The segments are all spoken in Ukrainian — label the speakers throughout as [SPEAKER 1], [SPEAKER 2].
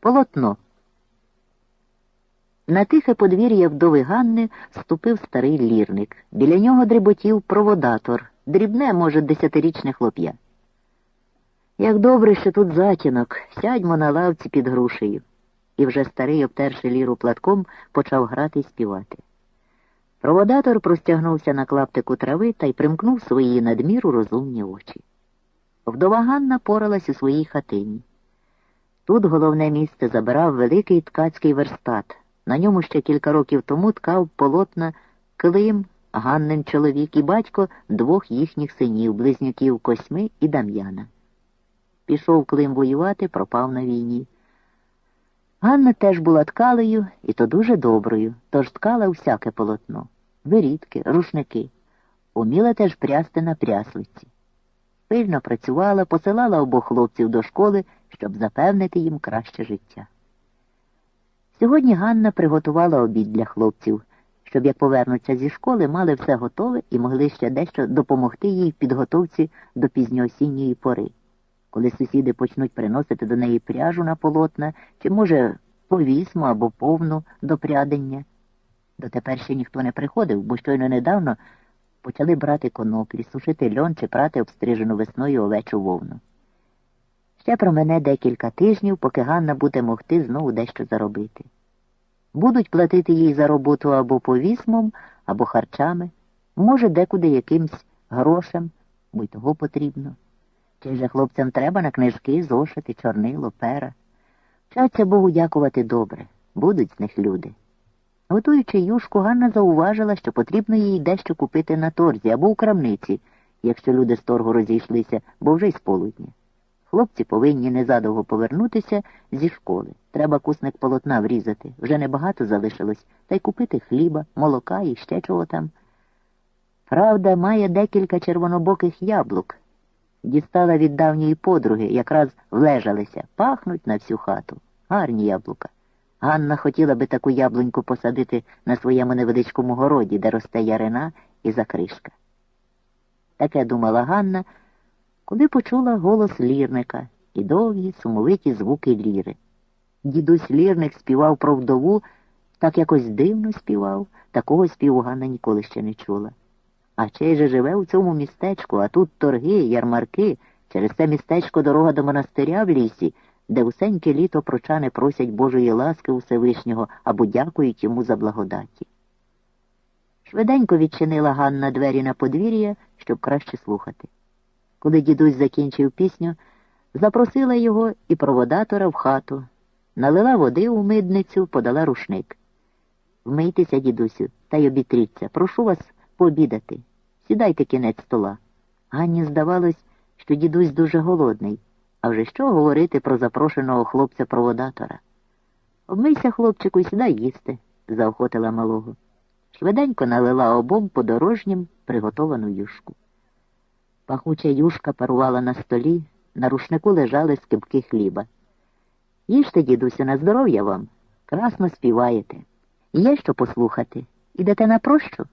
[SPEAKER 1] Полотно. На тихе подвір'я вдови Ганни ступив старий лірник. Біля нього дріботів проводатор, дрібне, може, десятирічне хлоп'я. Як добре, що тут затінок, сядьмо на лавці під грушею. І вже старий, обтерши ліру платком, почав грати й співати. Проводатор простягнувся на клаптику трави та й примкнув свої надміру розумні очі. Вдова Ганна поралась у своїй хатині. Тут головне місце забирав великий ткацький верстат. На ньому ще кілька років тому ткав полотна Клим, Ганнин чоловік і батько двох їхніх синів, близнюків Косьми і Дам'яна. Пішов Клим воювати, пропав на війні. Ганна теж була ткалею, і то дуже доброю, тож ткала всяке полотно, вирідки, рушники. Уміла теж прясти на пряслиці. Пильно працювала, посилала обох хлопців до школи, щоб запевнити їм краще життя. Сьогодні Ганна приготувала обід для хлопців, щоб як повернуться зі школи, мали все готове і могли ще дещо допомогти їй в підготовці до пізньоосінньої пори, коли сусіди почнуть приносити до неї пряжу на полотна, чи, може, повісму або повну до прядення. Дотепер ще ніхто не приходив, бо щойно недавно почали брати коноплі, сушити льон чи прати обстрижену весною овечу вовну. Ще про мене декілька тижнів, поки Ганна буде могти знову дещо заробити. Будуть платити їй за роботу або повісмом, або харчами, може, декуди якимсь грошем, бо й того потрібно. Чи же хлопцям треба на книжки, зошити, чорнило, пера. Вчаться Богу дякувати добре, будуть з них люди. Готуючи юшку, Ганна зауважила, що потрібно їй дещо купити на торзі або у крамниці, якщо люди з торгу розійшлися, бо вже й з полудня. Хлопці повинні незадовго повернутися зі школи. Треба кусник полотна врізати. Вже небагато залишилось, та й купити хліба, молока і ще чого там. Правда, має декілька червонобоких яблук. Дістала від давньої подруги, якраз влежалися, пахнуть на всю хату. Гарні яблука. Ганна хотіла би таку яблуньку посадити на своєму невеличкому городі, де росте ярина і закришка. Таке думала Ганна коли почула голос лірника і довгі сумовиті звуки ліри. Дідусь лірник співав про вдову, так якось дивно співав, такого співу Ганна ніколи ще не чула. А чей же живе у цьому містечку, а тут торги, ярмарки, через це містечко дорога до монастиря в лісі, де усеньке літо прочани просять Божої ласки у Всевишнього або дякують йому за благодаті. Швиденько відчинила Ганна двері на подвір'я, щоб краще слухати. Коли дідусь закінчив пісню, запросила його і проводатора в хату, налила води у мидницю, подала рушник. Вмийтеся, дідусю, та й обітріться. Прошу вас пообідати. Сідайте кінець стола. Ганні здавалось, що дідусь дуже голодний, а вже що говорити про запрошеного хлопця-проводатора. Обмийся, хлопчику, і сідай їсти, заохотила малого. Швиденько налила обом подорожнім приготовану юшку. Пахуча юшка парувала на столі, на рушнику лежали скибки хліба. Їжте, дідусю, на здоров'я вам, красно співаєте. Є що послухати. Ідете на прощу?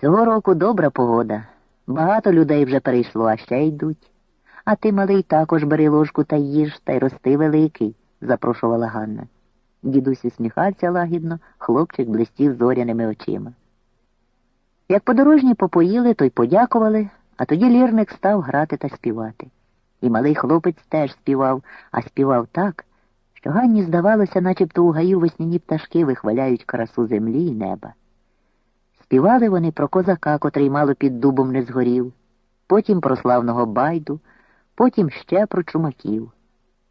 [SPEAKER 1] Цього року добра погода. Багато людей вже перейшло, а ще йдуть. А ти, малий, також бери ложку та їж, та й рости великий, запрошувала Ганна. Дідусь усміхався лагідно, хлопчик блистів зоряними очима. Як подорожні попоїли, то й подякували. А тоді лірник став грати та співати. І малий хлопець теж співав, а співав так, що Ганні здавалося, начебто у гаю весняні пташки вихваляють красу землі і неба. Співали вони про козака, котрий мало під дубом не згорів, потім про славного байду, потім ще про чумаків.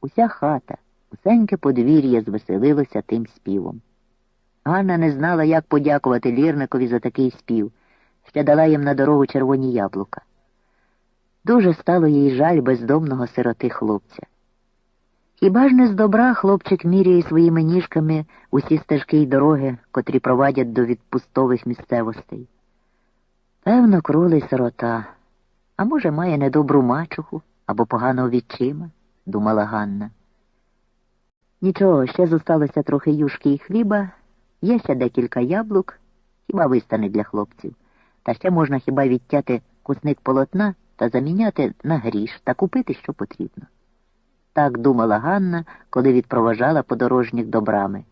[SPEAKER 1] Уся хата, усеньке подвір'я звеселилося тим співом. Ганна не знала, як подякувати лірникові за такий спів, ще дала їм на дорогу червоні яблука. Дуже стало їй жаль бездомного сироти хлопця. Хіба ж не з добра хлопчик міряє своїми ніжками усі стежки й дороги, котрі провадять до відпустових місцевостей? Певно, кролий сирота, а може, має недобру мачуху або поганого відчима, думала Ганна. Нічого, ще зосталося трохи юшки і хліба, є ще декілька яблук, хіба вистане для хлопців, та ще можна хіба відтяти кусник полотна та заміняти на гріш та купити, що потрібно. Так думала Ганна, коли відпроважала подорожніх до брами.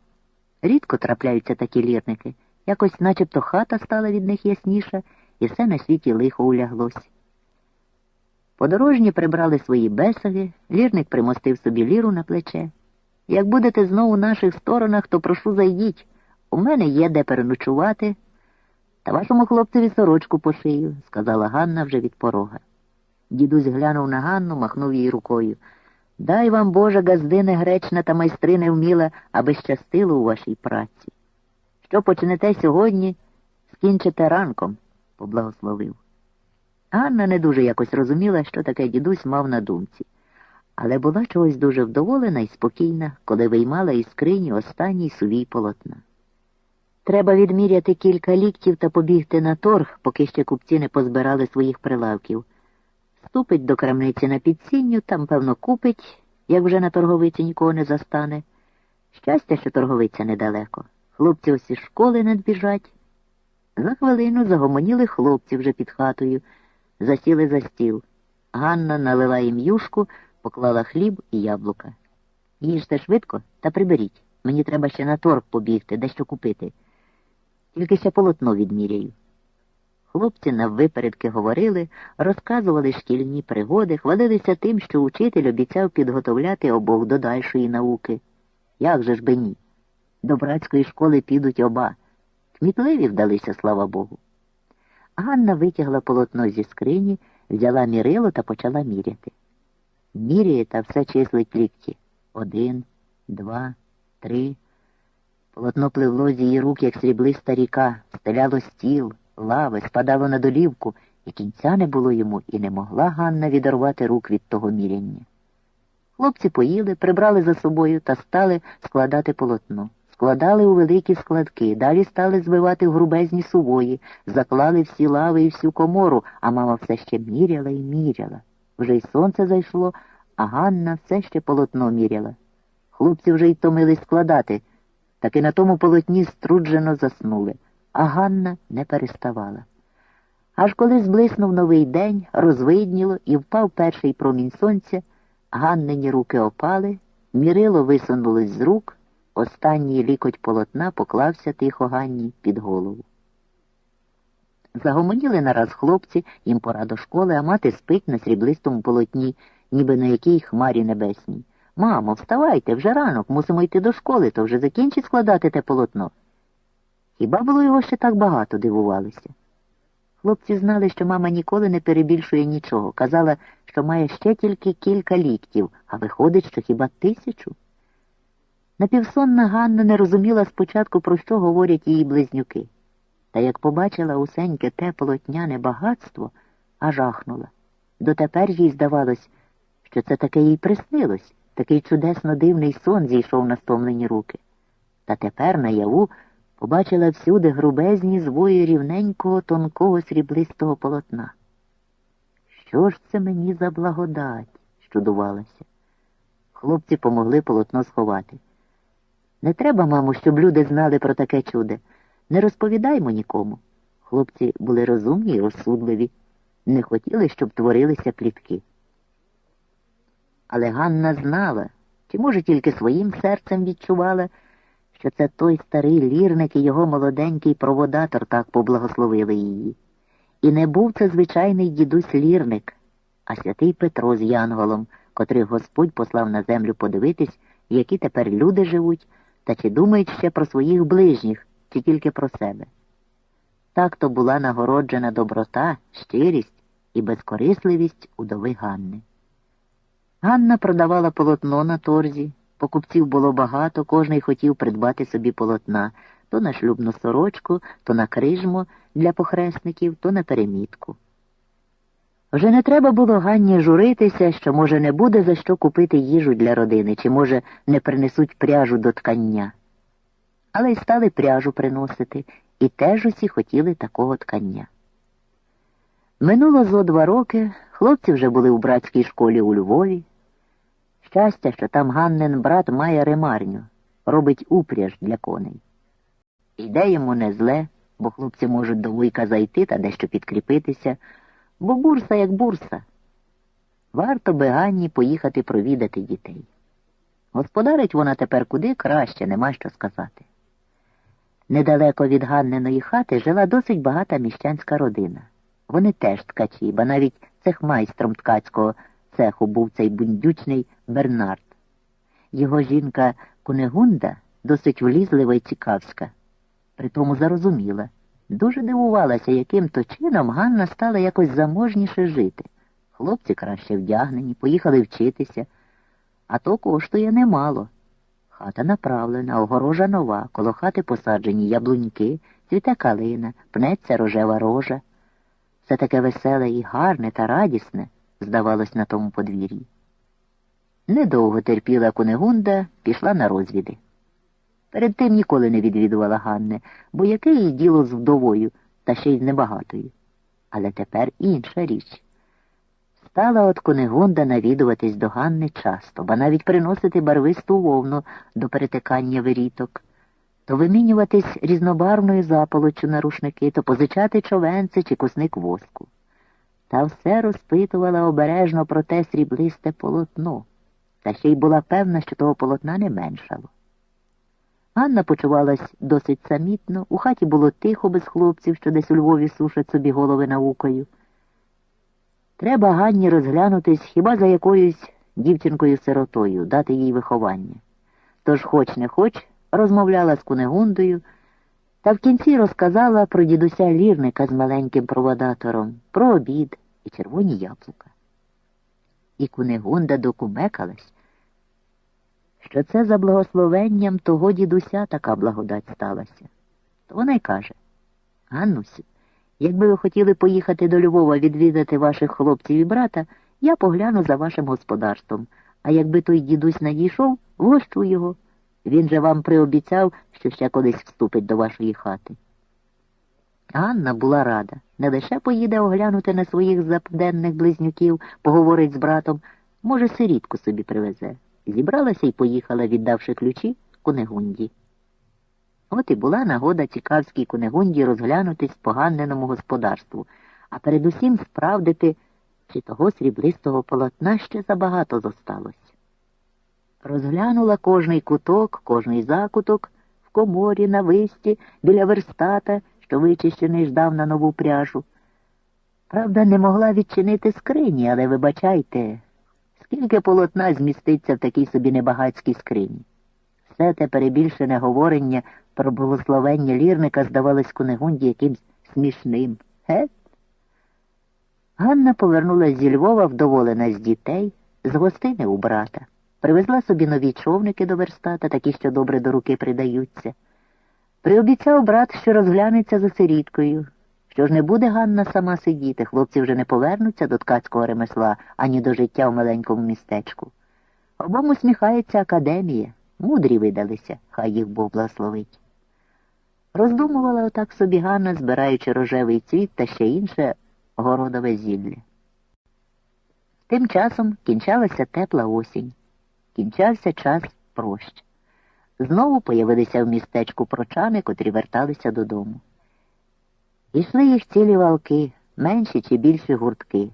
[SPEAKER 1] Рідко трапляються такі лірники, якось начебто хата стала від них ясніша, і все на світі лихо уляглось. Подорожні прибрали свої бесаги, лірник примостив собі ліру на плече. Як будете знову в наших сторонах, то прошу зайдіть. У мене є де переночувати. Та вашому хлопцеві сорочку пошию, сказала Ганна вже від порога. Дідусь глянув на Ганну, махнув їй рукою. Дай вам, Боже, газдине гречна та майстрине вміла, аби щастило у вашій праці. Що почнете сьогодні, скінчите ранком, поблагословив. Ганна не дуже якось розуміла, що таке дідусь мав на думці, але була чогось дуже вдоволена і спокійна, коли виймала із скрині останній сувій полотна. Треба відміряти кілька ліктів та побігти на торг, поки ще купці не позбирали своїх прилавків. Ступить до крамниці на підсінню, там, певно, купить, як вже на торговиці нікого не застане. Щастя, що торговиця недалеко. Хлопці із школи надбіжать. За хвилину загомоніли хлопці вже під хатою, засіли за стіл. Ганна налила їм юшку, поклала хліб і яблука. Їжте швидко та приберіть. Мені треба ще на торг побігти, дещо купити. Тільки ще полотно відміряю. Хлопці наввипередки говорили, розказували шкільні пригоди, хвалилися тим, що учитель обіцяв підготовляти обох до дальшої науки. Як же ж би ні? До братської школи підуть оба. Кмітливі вдалися, слава Богу. Ганна витягла полотно зі скрині, взяла мірило та почала міряти. Міряє та все числить лікті. Один, два, три. Полотно пливло з її рук, як сріблиста ріка, стеляло стіл, лави, спадало на долівку, і кінця не було йому, і не могла Ганна відорвати рук від того міряння. Хлопці поїли, прибрали за собою та стали складати полотно. Складали у великі складки, далі стали збивати грубезні сувої, заклали всі лави і всю комору, а мама все ще міряла і міряла. Вже й сонце зайшло, а Ганна все ще полотно міряла. Хлопці вже й томились складати, так і на тому полотні струджено заснули, а Ганна не переставала. Аж коли зблиснув новий день, розвидніло і впав перший промінь сонця, Ганнині руки опали, мірило висунулось з рук, останній лікоть полотна поклався тихо Ганні під голову. Загомоніли нараз хлопці, їм пора до школи, а мати спить на сріблистому полотні, ніби на якій хмарі небесній. Мамо, вставайте, вже ранок, мусимо йти до школи, то вже закінчить складати те полотно. Хіба було його ще так багато, дивувалися? Хлопці знали, що мама ніколи не перебільшує нічого. Казала, що має ще тільки кілька ліктів, а виходить, що хіба тисячу. Напівсонна Ганна не розуміла спочатку, про що говорять її близнюки. Та як побачила усеньке те полотняне багатство, аж ахнула. Дотепер їй здавалось, що це таке їй приснилось, такий чудесно дивний сон зійшов на стомлені руки. Та тепер наяву побачила всюди грубезні звої рівненького, тонкого сріблистого полотна. Що ж це мені за благодать? щудувалася. Хлопці помогли полотно сховати. Не треба, мамо, щоб люди знали про таке чудо. Не розповідаймо нікому. Хлопці були розумні і розсудливі, не хотіли, щоб творилися плітки. Але Ганна знала, чи, може, тільки своїм серцем відчувала, що це той старий лірник і його молоденький проводатор так поблагословили її. І не був це звичайний дідусь лірник, а святий Петро з Янголом, котрих Господь послав на землю подивитись, які тепер люди живуть, та чи думають ще про своїх ближніх, чи тільки про себе. Так то була нагороджена доброта, щирість і безкорисливість удови Ганни. Ганна продавала полотно на торзі, покупців було багато, кожний хотів придбати собі полотна то на шлюбну сорочку, то на крижмо для похресників, то на перемітку. Вже не треба було Ганні журитися, що, може, не буде за що купити їжу для родини, чи, може, не принесуть пряжу до ткання. Але й стали пряжу приносити, і теж усі хотіли такого ткання. Минуло зо два роки, хлопці вже були у братській школі у Львові. Щастя, що там Ганнен брат має ремарню, робить упряж для коней. Йде йому не зле, бо хлопці можуть до вуйка зайти та дещо підкріпитися, бо бурса як бурса. Варто би Ганні поїхати провідати дітей. Господарить вона тепер куди краще, нема що сказати. Недалеко від Ганниної хати жила досить багата міщанська родина. Вони теж ткачі, бо навіть цехмайстром ткацького цеху був цей бундючний Бернард. Його жінка Кунегунда досить влізлива і цікавська, притому зарозуміла. Дуже дивувалася, яким то чином Ганна стала якось заможніше жити. Хлопці краще вдягнені, поїхали вчитися, а то коштує немало. Хата направлена, огорожа нова, коло хати посаджені яблуньки, цвіте калина, пнеться рожева рожа. Все таке веселе і гарне та радісне, здавалось, на тому подвір'ї. Недовго терпіла Кунегунда, пішла на розвіди. Перед тим ніколи не відвідувала Ганни, бо яке їй діло з вдовою, та ще й з небагатою. Але тепер інша річ. Стала от Кунегунда навідуватись до Ганни часто, ба навіть приносити барвисту вовну до перетикання виріток, то вимінюватись різнобарвною заполоччю на рушники, то позичати човенце чи кусник воску. Та все розпитувала обережно про те сріблисте полотно, та ще й була певна, що того полотна не меншало. Ганна почувалась досить самітно, у хаті було тихо без хлопців, що десь у Львові сушать собі голови наукою. Треба Ганні розглянутись хіба за якоюсь дівчинкою-сиротою, дати їй виховання. Тож, хоч не хоч, розмовляла з Кунегундою, та в кінці розказала про дідуся лірника з маленьким проводатором, про обід і червоні яблука. І Кунегунда докумекалась, що це за благословенням того дідуся така благодать сталася. То вона й каже Ганнусю, якби ви хотіли поїхати до Львова відвідати ваших хлопців і брата, я погляну за вашим господарством, а якби той дідусь надійшов, вгощу його. Він же вам приобіцяв, що ще колись вступить до вашої хати. Анна була рада. Не лише поїде оглянути на своїх запденних близнюків, поговорить з братом, може, сирітку собі привезе. Зібралася і поїхала, віддавши ключі Кунегунді. От і була нагода цікавській Кунегунді розглянутись поганеному господарству, а передусім справдити, чи того сріблистого полотна ще забагато зосталось. Розглянула кожний куток, кожний закуток в коморі, на висті, біля верстата, що вичищений ждав на нову пряжу. Правда, не могла відчинити скрині, але вибачайте, скільки полотна зміститься в такій собі небагацькій скрині. Все те перебільшене говорення про благословення лірника здавалось Кунегунді якимсь смішним. Гет? Ганна повернулась зі Львова вдоволена з дітей, з гостини у брата. Привезла собі нові човники до верстата, такі, що добре до руки придаються. Приобіцяв брат, що розглянеться за сиріткою, що ж не буде Ганна сама сидіти, хлопці вже не повернуться до ткацького ремесла ані до життя в маленькому містечку. Обом усміхається академія, мудрі видалися, хай їх Бог благословить. Роздумувала отак собі Ганна, збираючи рожевий цвіт та ще інше городове зілля. Тим часом кінчалася тепла осінь, кінчався час прощ. Знову появилися в містечку прочани, котрі верталися додому. Ішли їх цілі валки, менші чи більші гуртки.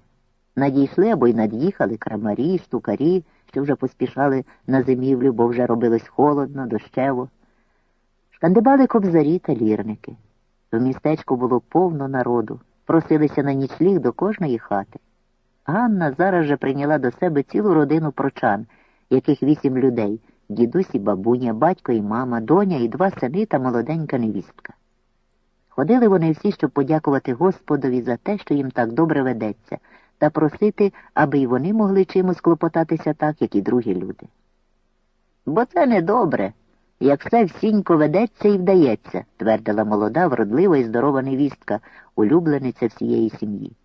[SPEAKER 1] Надійшли або й над'їхали крамарі, штукарі, що вже поспішали на зимівлю, бо вже робилось холодно, дощево. Шкандибали кобзарі та лірники. В містечку було повно народу, просилися на нічліг до кожної хати. Ганна зараз же прийняла до себе цілу родину прочан, яких вісім людей дідусь і бабуня, батько і мама, доня і два сини та молоденька невістка. Ходили вони всі, щоб подякувати Господові за те, що їм так добре ведеться, та просити, аби й вони могли чимось клопотатися так, як і другі люди. Бо це не добре, як все всінько ведеться і вдається, твердила молода, вродлива і здорова невістка, улюблениця всієї сім'ї.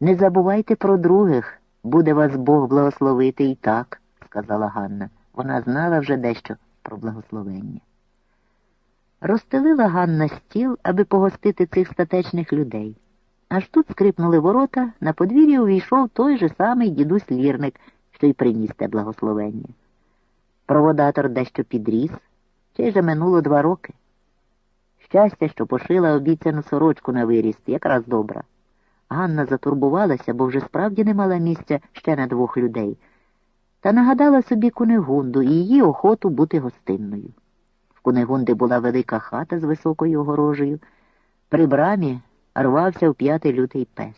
[SPEAKER 1] Не забувайте про других, буде вас Бог благословити і так, сказала Ганна. Вона знала вже дещо про благословення. Розстелила Ганна стіл, аби погостити цих статечних людей. Аж тут скрипнули ворота, на подвір'я увійшов той же самий дідусь лірник, що й приніс те благословення. Проводатор дещо підріс, ще же минуло два роки. Щастя, що пошила обіцяну сорочку на виріст, якраз добра. Ганна затурбувалася, бо вже справді не мала місця ще на двох людей, та нагадала собі Кунигунду і її охоту бути гостинною. В Кунигунди була велика хата з високою огорожею. При брамі рвався в п'ятий лютий пес.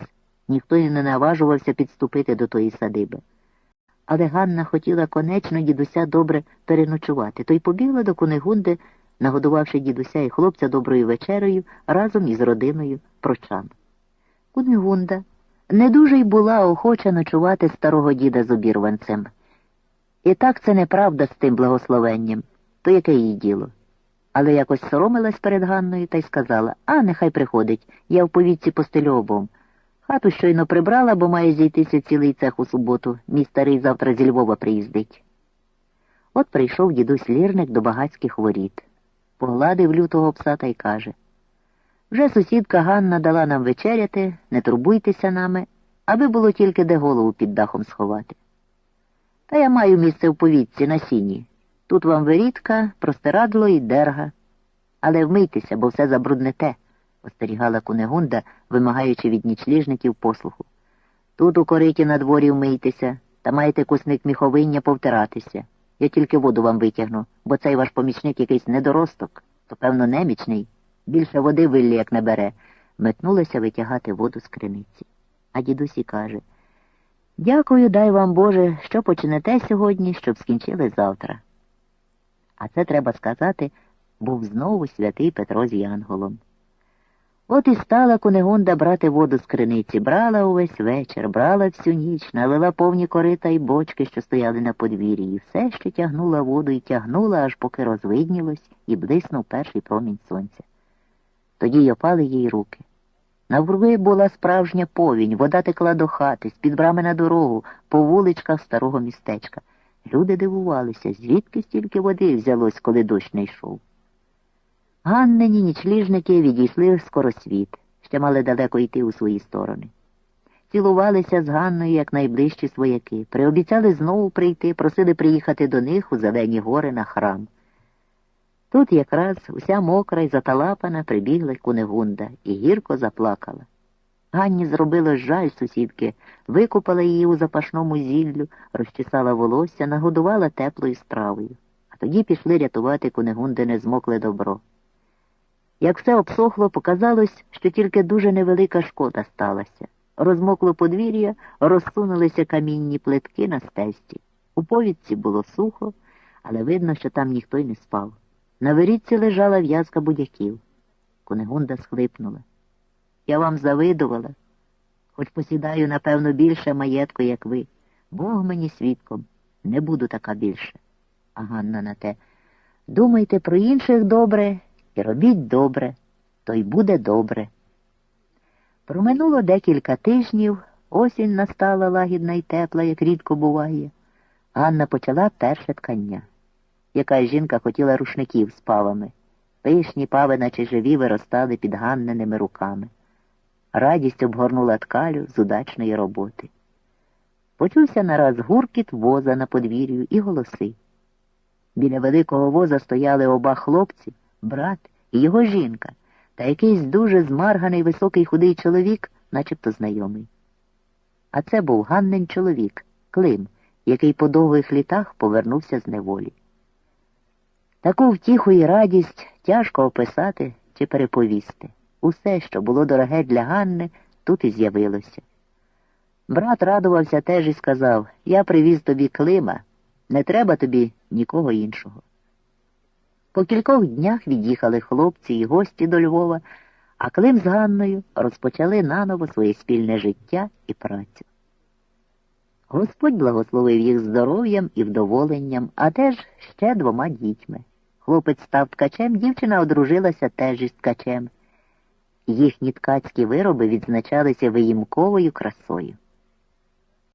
[SPEAKER 1] Ніхто й не наважувався підступити до тої садиби. Але Ганна хотіла конечно дідуся добре переночувати, то й побігла до Кунигунди, нагодувавши дідуся і хлопця доброю вечерею разом із родиною прочан. Кунигунда не дуже й була охоча ночувати старого діда з обірванцем. І так це неправда з тим благословенням, то яке їй діло. Але якось соромилась перед Ганною та й сказала а, нехай приходить, я в повітці постелю обом. Хату щойно прибрала, бо має зійтися цілий цех у суботу. Мій старий завтра зі Львова приїздить. От прийшов дідусь лірник до багацьких воріт. Погладив лютого пса та й каже вже сусідка Ганна дала нам вечеряти, не турбуйтеся нами, аби було тільки де голову під дахом сховати. Та я маю місце в повітці на сіні. Тут вам вирідка, простирадло і дерга. Але вмийтеся, бо все забруднете, остерігала Кунегунда, вимагаючи від нічліжників послуху. Тут у кориті на дворі вмийтеся, та маєте кусник міховиння повтиратися. Я тільки воду вам витягну, бо цей ваш помічник якийсь недоросток, то, певно, немічний. Більше води виллі, як не бере, метнулася витягати воду з криниці. А дідусі каже Дякую, дай вам Боже, що почнете сьогодні, щоб скінчили завтра. А це треба сказати, був знову святий Петро з Янголом. От і стала Кунегунда брати воду з криниці, брала увесь вечір, брала всю ніч, налила повні корита і бочки, що стояли на подвір'ї, і все ще тягнула воду і тягнула, аж поки розвиднілось і блиснув перший промінь сонця. Тоді й опали їй руки. Навруги була справжня повінь, вода текла до хати, з-під брами на дорогу, по вуличках старого містечка. Люди дивувалися, звідки стільки води взялось, коли дощ не йшов. Ганнині нічліжники відійшли в скоросвіт, ще мали далеко йти у свої сторони. Цілувалися з Ганною як найближчі свояки, приобіцяли знову прийти, просили приїхати до них у Зелені гори на храм. Тут якраз уся мокра й заталапана прибігла Кунегунда і гірко заплакала. Ганні зробила жаль сусідки, викупала її у запашному зіллю, розчесала волосся, нагодувала теплою стравою, а тоді пішли рятувати Кунегундине змокле добро. Як все обсохло, показалось, що тільки дуже невелика шкода сталася. Розмокло подвір'я, розсунулися камінні плитки на стесті. У повідці було сухо, але видно, що там ніхто й не спав. На вирідці лежала в'язка будяків. Кунигунда схлипнула. Я вам завидувала, хоч посідаю, напевно, більше маєтку, як ви. Бог мені свідком, не буду така більше. А Ганна на те. Думайте про інших добре і робіть добре, то й буде добре. Проминуло декілька тижнів, осінь настала лагідна й тепла, як рідко буває. Ганна почала перше ткання. Яка жінка хотіла рушників з павами. Пишні пави, наче живі, виростали під ганненими руками. Радість обгорнула ткалю з удачної роботи. Почувся нараз гуркіт воза на подвір'ю і голоси. Біля великого воза стояли оба хлопці, брат і його жінка, та якийсь дуже змарганий високий худий чоловік, начебто знайомий. А це був Ганнен чоловік, Клим, який по довгих літах повернувся з неволі. Таку втіху і радість тяжко описати чи переповісти. Усе, що було дороге для Ганни, тут і з'явилося. Брат радувався теж і сказав Я привіз тобі Клима, не треба тобі нікого іншого. По кількох днях від'їхали хлопці і гості до Львова, а Клим з Ганною розпочали наново своє спільне життя і працю. Господь благословив їх здоров'ям і вдоволенням, а теж ще двома дітьми. Хлопець став ткачем, дівчина одружилася теж із ткачем. Їхні ткацькі вироби відзначалися виїмковою красою.